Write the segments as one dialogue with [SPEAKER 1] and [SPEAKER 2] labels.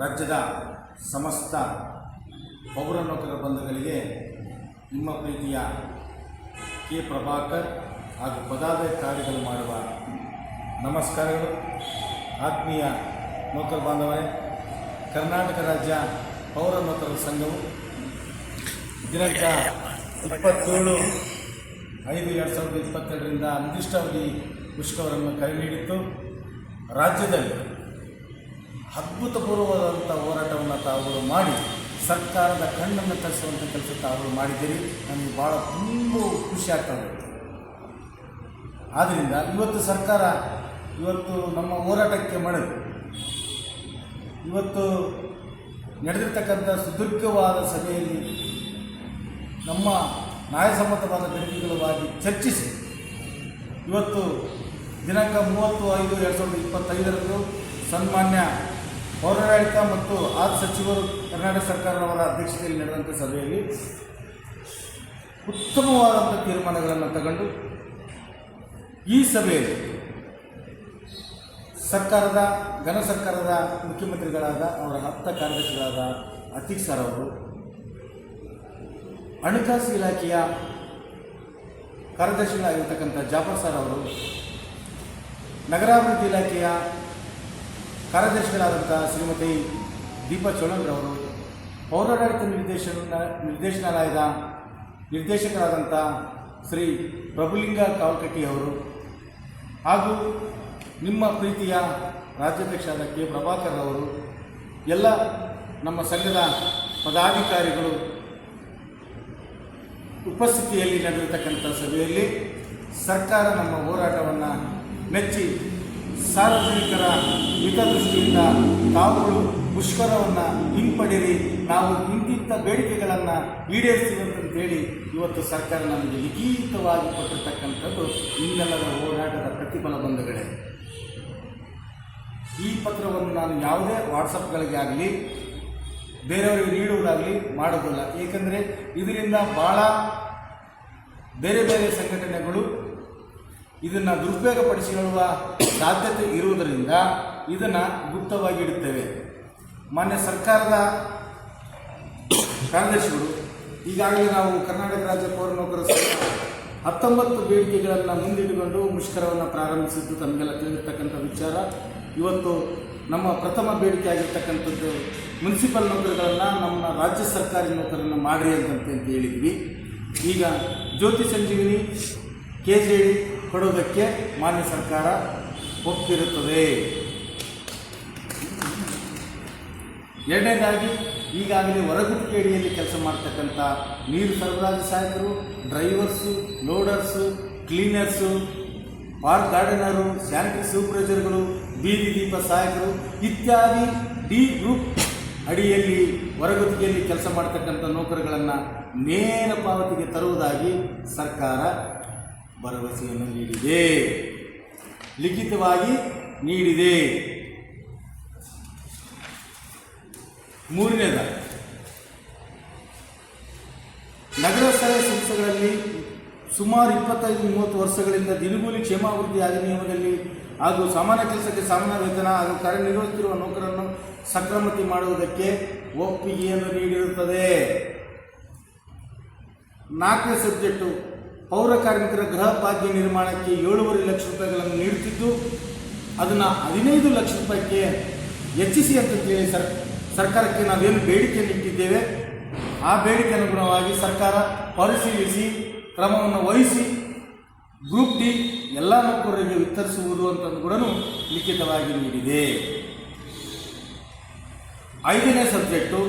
[SPEAKER 1] ರಾಜ್ಯದ ಸಮಸ್ತ ಪೌರ ನೌಕರ ಬಂಧುಗಳಿಗೆ ನಿಮ್ಮ ಪ್ರೀತಿಯ ಕೆ ಪ್ರಭಾಕರ್ ಹಾಗೂ ಪದಾಧಿಕಾರಿಗಳು ಮಾಡುವ ನಮಸ್ಕಾರಗಳು. ಆತ್ಮೀಯ ನೌಕರ ಬಾಂಧವರೇ, ಕರ್ನಾಟಕ ರಾಜ್ಯ ಪೌರ ನೌಕರರ ಸಂಘವು ದಿನಾಂಕ ಇಪ್ಪತ್ತೇಳು ಐದು ಎರಡು ಸಾವಿರದ ಇಪ್ಪತ್ತೆರಡರಿಂದ ನಿರ್ದಿಷ್ಟಾವಧಿ ಮುಷ್ಕರವನ್ನು ಕರೆ ನೀಡಿತ್ತು. ರಾಜ್ಯದಲ್ಲಿ ಅದ್ಭುತಪೂರ್ವವಾದಂಥ ಹೋರಾಟವನ್ನು ತಾವುಗಳು ಮಾಡಿ, ಸರ್ಕಾರದ ಕಣ್ಣನ್ನು ತರಿಸುವಂಥ ಕೆಲಸ ತಾವುಗಳು ಮಾಡಿದ್ದೀರಿ. ನನಗೆ ಭಾಳ ತುಂಬ ಖುಷಿ ಆಗ್ತದೆ ಆದ್ದರಿಂದ ಇವತ್ತು ಸರ್ಕಾರ ಇವತ್ತು ನಮ್ಮ ಹೋರಾಟಕ್ಕೆ ಮಣಿದು ಇವತ್ತು ನಡೆದಿರ್ತಕ್ಕಂಥ ಸುದೀರ್ಘವಾದ ಸಭೆಯಲ್ಲಿ ನಮ್ಮ ನ್ಯಾಯಸಮ್ಮತವಾದ ಬೇಡಿಕೆಗಳವಾಗಿ ಚರ್ಚಿಸಿ, ಇವತ್ತು ದಿನಾಂಕ ಮೂವತ್ತು ಐದು ಎರಡು ಸಾವಿರದ ಇಪ್ಪತ್ತೈದರಂದು ಸನ್ಮಾನ್ಯ ಪೌರಾಡಳಿತ ಮತ್ತು ಆ ಸಚಿವರು ಕರ್ನಾಟಕ ಸರ್ಕಾರದವರ ಅಧ್ಯಕ್ಷತೆಯಲ್ಲಿ ನಡೆದಂಥ ಸಭೆಯಲ್ಲಿ ಉತ್ತಮವಾದಂಥ ತೀರ್ಮಾನಗಳನ್ನು ತಗೊಂಡು ಈ ಸಭೆಯಲ್ಲಿ ಸರ್ಕಾರದ, ಘನ ಸರ್ಕಾರದ ಮುಖ್ಯಮಂತ್ರಿಗಳಾದ ಅವರ ಹತ್ತ ಕಾರ್ಯದರ್ಶಿಗಳಾದ ಅತೀಕ್ ಸರ್ ಅವರು, ಹಣಕಾಸು ಇಲಾಖೆಯ ಕಾರ್ಯದರ್ಶಿಗಳಾಗಿರ್ತಕ್ಕಂಥ ಜಾಫರ್ ಸರ್ ಅವರು, ನಗರಾಭಿವೃದ್ಧಿ ಇಲಾಖೆಯ ಕಾರ್ಯದರ್ಶಿಗಳಾದಂಥ ಶ್ರೀಮತಿ ದೀಪಾ ಚೋಳಂಗ್ರವರು ಪೌರಾಡಳಿತ ನಿರ್ದೇಶನ, ನಿರ್ದೇಶನಾಲಯದ ನಿರ್ದೇಶಕರಾದಂಥ ಶ್ರೀ ಪ್ರಭುಲಿಂಗ ಕಾವಕಟ್ಟಿ ಅವರು ಹಾಗೂ ನಿಮ್ಮ ಪ್ರೀತಿಯ ರಾಜ್ಯಾಧ್ಯಕ್ಷರಾದ ಕೆ. ಪ್ರಭಾಕರ್ ಅವರು, ಎಲ್ಲ ನಮ್ಮ ಸಂಘದ ಪದಾಧಿಕಾರಿಗಳು ಉಪಸ್ಥಿತಿಯಲ್ಲಿ ನಡೆದಿರ್ತಕ್ಕಂಥ ಸಭೆಯಲ್ಲಿ ಸರ್ಕಾರ ನಮ್ಮ ಹೋರಾಟವನ್ನು ಮೆಚ್ಚಿ ಸಾರ್ವಜನಿಕರ ಹಿತದೃಷ್ಟಿಯಿಂದ ತಾವುಗಳು ಮುಷ್ಕರವನ್ನು ಹಿಂಪಡೆಯಲಿ ನಾವು ಇಂತಿಂಥ ಬೇಡಿಕೆಗಳನ್ನು ಅಂತಂತೇಳಿ ಇವತ್ತು ಸರ್ಕಾರ ನಮಗೆ ಲಿಖಿತವಾಗಿ ಕೊಟ್ಟಿರ್ತಕ್ಕಂಥದ್ದು ಇನ್ನೆಲ್ಲರ ಹೋರಾಟದ ಪ್ರತಿಫಲ ಬಂಧುಗಳೇ. ಈ ಪತ್ರವನ್ನು ನಾನು ಯಾವುದೇ ವಾಟ್ಸಪ್ಗಳಿಗೆ ಆಗಲಿ, ಬೇರೆಯವರಿಗೆ ನೀಡುವುದಾಗಲಿ ಮಾಡೋದಿಲ್ಲ. ಏಕೆಂದರೆ ಇದರಿಂದ ಭಾಳ ಬೇರೆ ಬೇರೆ ಸಂಘಟನೆಗಳು ಇದನ್ನು ದುರುಪಯೋಗಪಡಿಸಿಕೊಳ್ಳುವ ಸಾಧ್ಯತೆ ಇರುವುದರಿಂದ ಇದನ್ನು ಗುಪ್ತವಾಗಿ ಇಡುತ್ತೇವೆ ಮಾನ್ಯ ಸರ್ಕಾರದ ಕಾರ್ಯದರ್ಶಿಗಳು, ಈಗಾಗಲೇ ನಾವು ಕರ್ನಾಟಕ ರಾಜ್ಯ ಪೌರ ನೌಕರ ಹತ್ತೊಂಬತ್ತು ಬೇಡಿಕೆಗಳನ್ನು ಮುಂದಿಟ್ಟುಕೊಂಡು ಮುಷ್ಕರವನ್ನು ಪ್ರಾರಂಭಿಸಿದ್ದು ತಮಗೆಲ್ಲ ತಿಳಿದಿರ್ತಕ್ಕಂಥ ವಿಚಾರ. ಇವತ್ತು ನಮ್ಮ ಪ್ರಥಮ ಬೇಡಿಕೆ ಆಗಿರ್ತಕ್ಕಂಥದ್ದು ಮುನ್ಸಿಪಲ್ ನೌಕರಿಗಳನ್ನು ನಮ್ಮ ರಾಜ್ಯ ಸರ್ಕಾರಿ ನೌಕರನ್ನು ಮಾಡಿರಿ ಅಂತ ಹೇಳಿದ್ವಿ. ಈಗ ಜ್ಯೋತಿ ಸಂಜೀವಿನಿ, ಕೆ ಜೆ ಕೊಡೋದಕ್ಕೆ ಮಾನ್ಯ ಸರ್ಕಾರ ಒಪ್ಪಿರುತ್ತದೆ. ಎರಡನೇದಾಗಿ, ಈಗಾಗಲೇ ಹೊರಗುತ್ತಿಗೆ ಅಡಿಯಲ್ಲಿ ಕೆಲಸ ಮಾಡ್ತಕ್ಕಂಥ ನೀರು ಸರಬರಾಜು ಸಹಾಯಕರು, ಡ್ರೈವರ್ಸು, ಲೋಡರ್ಸು, ಕ್ಲೀನರ್ಸು, ಪಾರ್ಕ್ ಗಾರ್ಡನರು, ಸ್ಯಾನಿಟರಿ ಸೂಪರ್ವೈಸರ್ಗಳು, ಬೀದಿ ದೀಪ ಸಹಾಯಕರು ಇತ್ಯಾದಿ ಡಿ ಗ್ರೂಪ್ ಅಡಿಯಲ್ಲಿ ಹೊರಗುತ್ತಿಗೆಯಲ್ಲಿ ಕೆಲಸ ಮಾಡ್ತಕ್ಕಂಥ ನೌಕರಗಳನ್ನು ನೇರ ಪಾವತಿಗೆ ತರುವುದಾಗಿ ಸರ್ಕಾರ ಭರವಸೆಯನ್ನು ನೀಡಿದೆ. ಲಿಖಿತವಾಗಿ ನೀಡಿದೆ. ಮೂರನೇದಾಗಿ ನಗರ ಸ್ಥಳೀಯ ಸಂಸ್ಥೆಗಳಲ್ಲಿ ಸುಮಾರು ಇಪ್ಪತ್ತೈದು ಮೂವತ್ತು ವರ್ಷಗಳಿಂದ ದಿನಗೂಲಿ ಕ್ಷೇಮಾಭಿವೃದ್ಧಿ ಅಧಿನಿಯಮದಲ್ಲಿ ಹಾಗೂ ಸಾಮಾನ್ಯ ಕೆಲಸಕ್ಕೆ ಸಾಮಾನ್ಯ ವೇತನ ಹಾಗೂ ಕಾರ್ಯನಿರ್ವಹಿಸುತ್ತಿರುವ ನೌಕರನ್ನು ಸಕ್ರಮತಿ ಮಾಡುವುದಕ್ಕೆ ಒಪ್ಪಿಗೆಯನ್ನು ನೀಡಿರುತ್ತದೆ. ನಾಲ್ಕನೇ ಸಬ್ಜೆಕ್ಟು ಪೌರ ಕಾರ್ಮಿಕರ ಗೃಹ ಭಾಗ್ಯ ನಿರ್ಮಾಣಕ್ಕೆ ಏಳೂವರೆ ಲಕ್ಷ ರೂಪಾಯಿಗಳನ್ನು ನೀಡುತ್ತಿದ್ದು, ಅದನ್ನು ಹದಿನೈದು ಲಕ್ಷ ರೂಪಾಯಿಗೆ ಹೆಚ್ಚಿಸಿ ಅಂತ ಕೇಳಿ ಸರ್, ಸರ್ಕಾರಕ್ಕೆ ನಾವೇನು ಬೇಡಿಕೆಯನ್ನು ಇಟ್ಟಿದ್ದೇವೆ. ಆ ಬೇಡಿಕೆ ಅನುಗುಣವಾಗಿ ಸರ್ಕಾರ ಪರಿಶೀಲಿಸಿ, ಕ್ರಮವನ್ನು ವಹಿಸಿ, ಗ್ರೂಪ್ ಡಿ ಎಲ್ಲ ನೌಕರರಿಗೆ ವಿತರಿಸುವುದು ಅಂತಂದು ಕೂಡ ಲಿಖಿತವಾಗಿ ನೀಡಿದೆ. ಐದನೇ ಸಬ್ಜೆಕ್ಟು,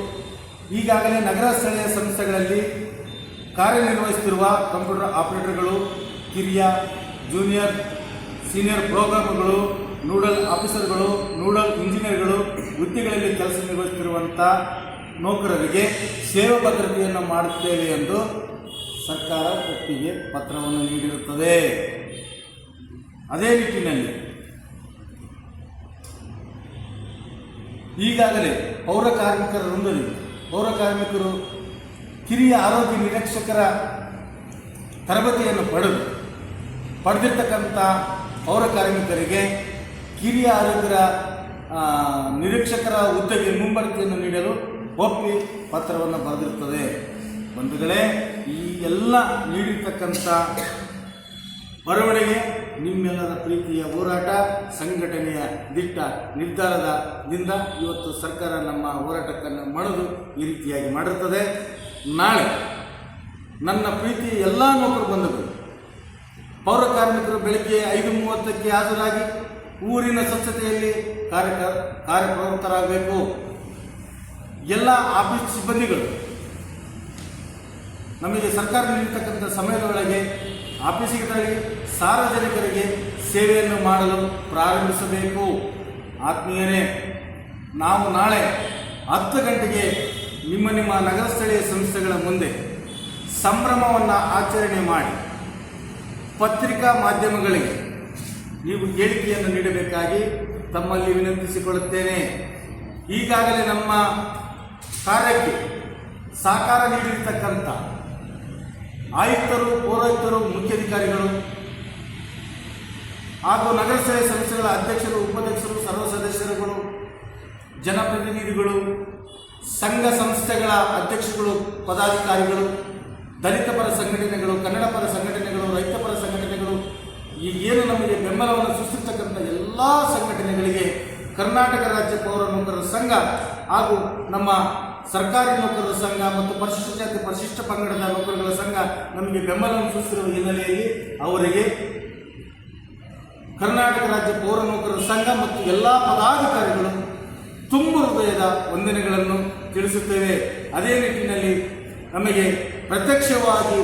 [SPEAKER 1] ಈಗಾಗಲೇ ನಗರ ಸ್ಥಳೀಯ ಸಂಸ್ಥೆಗಳಲ್ಲಿ ಕಾರ್ಯನಿರ್ವಹಿಸುತ್ತಿರುವ ಕಂಪ್ಯೂಟರ್ ಆಪರೇಟರ್ಗಳು, ಕಿರಿಯ, ಜೂನಿಯರ್, ಸೀನಿಯರ್ ಪ್ರೋಗ್ರಾಮರ್ಗಳು, ನೂಡಲ್ ಆಫೀಸರ್ಗಳು, ನೂಡಲ್ ಇಂಜಿನಿಯರ್ಗಳು ವೃತ್ತಿಗಳಲ್ಲಿ ಕೆಲಸ ನಿರ್ವಹಿಸುತ್ತಿರುವಂಥ ನೌಕರರಿಗೆ ಸೇವಾ ಭದ್ರತೆಯನ್ನು ಮಾಡುತ್ತೇವೆ ಎಂದು ಸರ್ಕಾರ ಒಪ್ಪಿಗೆ ಪತ್ರವನ್ನು ನೀಡಿರುತ್ತದೆ. ಅದೇ ನಿಟ್ಟಿನಲ್ಲಿ ಈಗಾಗಲೇ ಪೌರ ಕಾರ್ಮಿಕರ ವೃಂದದಿಂದ ಪೌರ ಕಾರ್ಮಿಕರು ಕಿರಿಯ ಆರೋಗ್ಯ ನಿರೀಕ್ಷಕರ ತರಬೇತಿಯನ್ನು ಪಡೆದು ಪಡೆದಿರ್ತಕ್ಕಂಥ ಪೌರ ಕಾರ್ಮಿಕರಿಗೆ ಕಿರಿಯ ಆರೋಗ್ಯರ ನಿರೀಕ್ಷಕರ ಹುದ್ದೆಗೆ ಮುಂಬಡ್ತಿಯನ್ನು ನೀಡಲು ಒಪ್ಪಿ ಪತ್ರವನ್ನು ಬರೆದಿರುತ್ತದೆ. ಬಂಧುಗಳೇ, ಈ ಎಲ್ಲ ನೀಡಿರ್ತಕ್ಕಂಥ ಬರವಣಿಗೆ, ನಿಮ್ಮೆಲ್ಲರ ಪ್ರೀತಿಯ ಹೋರಾಟ, ಸಂಘಟನೆಯ ದಿಟ್ಟ ನಿರ್ಧಾರದಿಂದ ಇವತ್ತು ಸರ್ಕಾರ ನಮ್ಮ ಹೋರಾಟಕ್ಕನ್ನು ಮಾಡೋದು ಈ ರೀತಿಯಾಗಿ ಮಾಡಿರುತ್ತದೆ ನಾಳೆ ನನ್ನ ಪ್ರೀತಿ ಎಲ್ಲ ನೌಕರು ಬಂಧುಗಳು ಪೌರ ಕಾರ್ಮಿಕರು ಬೆಳಗ್ಗೆ ಐದು ಮೂವತ್ತಕ್ಕೆ ಹಾಜರಾಗಿ ಊರಿನ ಸ್ವಚ್ಛತೆಯಲ್ಲಿ ಕಾರ್ಯ ಕಾರ್ಯಪ್ರವೃತ್ತರಾಗಬೇಕು. ಎಲ್ಲ ಆಫೀಸ್ ಸಿಬ್ಬಂದಿಗಳು, ನಮಗೆ ಸರ್ಕಾರ ನೀಡಿರ್ತಕ್ಕಂಥ ಸಮಯದ ಒಳಗೆ ಆಫೀಸಿಗೆ ತೆರಳಿ ಸಾರ್ವಜನಿಕರಿಗೆ ಸೇವೆಯನ್ನು ಮಾಡಲು ಪ್ರಾರಂಭಿಸಬೇಕು. ಆತ್ಮೀಯರೇ, ನಾವು ನಾಳೆ ಹತ್ತು ಗಂಟೆಗೆ ನಿಮ್ಮ ನಿಮ್ಮ ನಗರ ಸ್ಥಳೀಯ ಸಂಸ್ಥೆಗಳ ಮುಂದೆ ಸಂಭ್ರಮವನ್ನು ಆಚರಣೆ ಮಾಡಿ ಪತ್ರಿಕಾ ಮಾಧ್ಯಮಗಳಿಗೆ ನೀವು ಹೇಳಿಕೆಯನ್ನು ನೀಡಬೇಕಾಗಿ ತಮ್ಮಲ್ಲಿ ವಿನಂತಿಸಿಕೊಳ್ಳುತ್ತೇನೆ. ಈಗಾಗಲೇ ನಮ್ಮ ಕಾರ್ಯಕ್ಕೆ ಸಹಕಾರ ನೀಡಿರ್ತಕ್ಕಂಥ ಆಯುಕ್ತರು, ಪೌರಾಯುಕ್ತರು, ಮುಖ್ಯಾಧಿಕಾರಿಗಳು ಹಾಗೂ ನಗರ ಸ್ಥಳೀಯ ಸಂಸ್ಥೆಗಳ ಅಧ್ಯಕ್ಷರು, ಉಪಾಧ್ಯಕ್ಷರು, ಸರ್ವ ಸದಸ್ಯರುಗಳು, ಜನಪ್ರತಿನಿಧಿಗಳು ಸಂಘ ಸಂಸ್ಥೆಗಳ ಅಧ್ಯಕ್ಷಗಳು ಪದಾಧಿಕಾರಿಗಳು, ದಲಿತ ಪರ ಸಂಘಟನೆಗಳು, ಕನ್ನಡ ಪರ ಸಂಘಟನೆಗಳು, ರೈತ ಪರ ಸಂಘಟನೆಗಳು, ಈ ಏನು ನಮಗೆ ಬೆಂಬಲವನ್ನು ಸೃಷ್ಟಿಸ್ತಕ್ಕಂಥ ಎಲ್ಲ ಸಂಘಟನೆಗಳಿಗೆ ಕರ್ನಾಟಕ ರಾಜ್ಯ ಪೌರ ನೌಕರರ ಸಂಘ ಹಾಗೂ ನಮ್ಮ ಸರ್ಕಾರಿ ನೌಕರರ ಸಂಘ ಮತ್ತು ಪರಿಶಿಷ್ಟ ಜಾತಿ ಪರಿಶಿಷ್ಟ ಪಂಗಡದ ನೌಕರರ ಸಂಘ ನಮಗೆ ಬೆಂಬಲವನ್ನು ಸೂಚಿಸಿರುವ ಹಿನ್ನೆಲೆಯಲ್ಲಿ ಅವರಿಗೆ ಕರ್ನಾಟಕ ರಾಜ್ಯ ಪೌರ ನೌಕರರ ಸಂಘ ಮತ್ತು ಎಲ್ಲ ಪದಾಧಿಕಾರಿಗಳು ತುಂಬು ಹೃದಯದ ವಂದನೆಗಳನ್ನು ತಿಳಿಸುತ್ತೇವೆ. ಅದೇ ನಿಟ್ಟಿನಲ್ಲಿ ನಮಗೆ ಪ್ರತ್ಯಕ್ಷವಾಗಿ